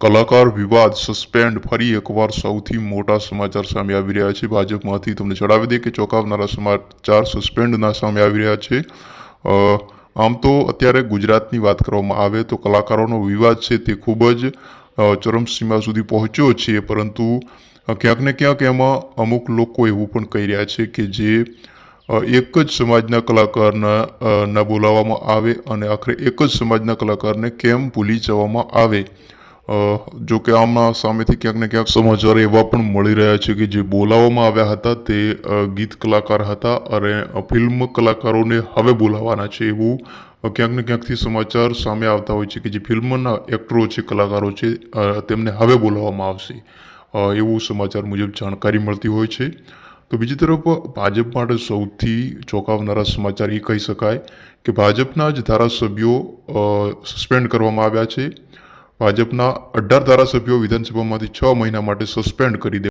કલાકાર વિવાદ સસ્પેન્ડ ફરી એકવાર સૌથી મોટા સમાચાર સામે આવી રહ્યા છે. ભાજપમાંથી તમને જણાવી દઈએ કે ચોંકાવનારા સમાચાર સસ્પેન્ડના સામે આવી રહ્યા છે. આમ તો અત્યારે ગુજરાતની વાત કરવામાં આવે તો કલાકારોનો વિવાદ છે તે ખૂબ જ ચરમસીમા સુધી પહોંચ્યો છે. પરંતુ ક્યાંક ને ક્યાંક એમાં અમુક લોકો એવું પણ કહી રહ્યા છે કે જે એક જ સમાજના કલાકારના ના બોલાવવામાં આવે અને આખરે એક જ સમાજના કલાકારને કેમ ભૂલી જવામાં આવે? જો કે આમાં સામેથી ક્યાંક ને ક્યાંક સમાચાર એવા પણ મળી રહ્યા છે કે જે બોલાવવામાં આવ્યા હતા તે ગીત કલાકાર હતા અને ફિલ્મ કલાકારોને હવે બોલાવવાના છે એવું ક્યાંક ને ક્યાંકથી સમાચાર સામે આવતા હોય છે કે જે ફિલ્મના એક્ટરો છે, કલાકારો છે તેમને હવે બોલાવવામાં આવશે. એવું સમાચાર મુજબ જાણકારી મળતી હોય છે. તો બીજી તરફ ભાજપ માટે સૌથી ચોંકાવનારા સમાચાર એ કહી શકાય કે ભાજપના જ ધારાસભ્યો સસ્પેન્ડ કરવામાં આવ્યા છે. ભાજપના અઢાર ધારાસભ્યો વિધાનસભામાંથી છ મહિના માટે સસ્પેન્ડ કરી દે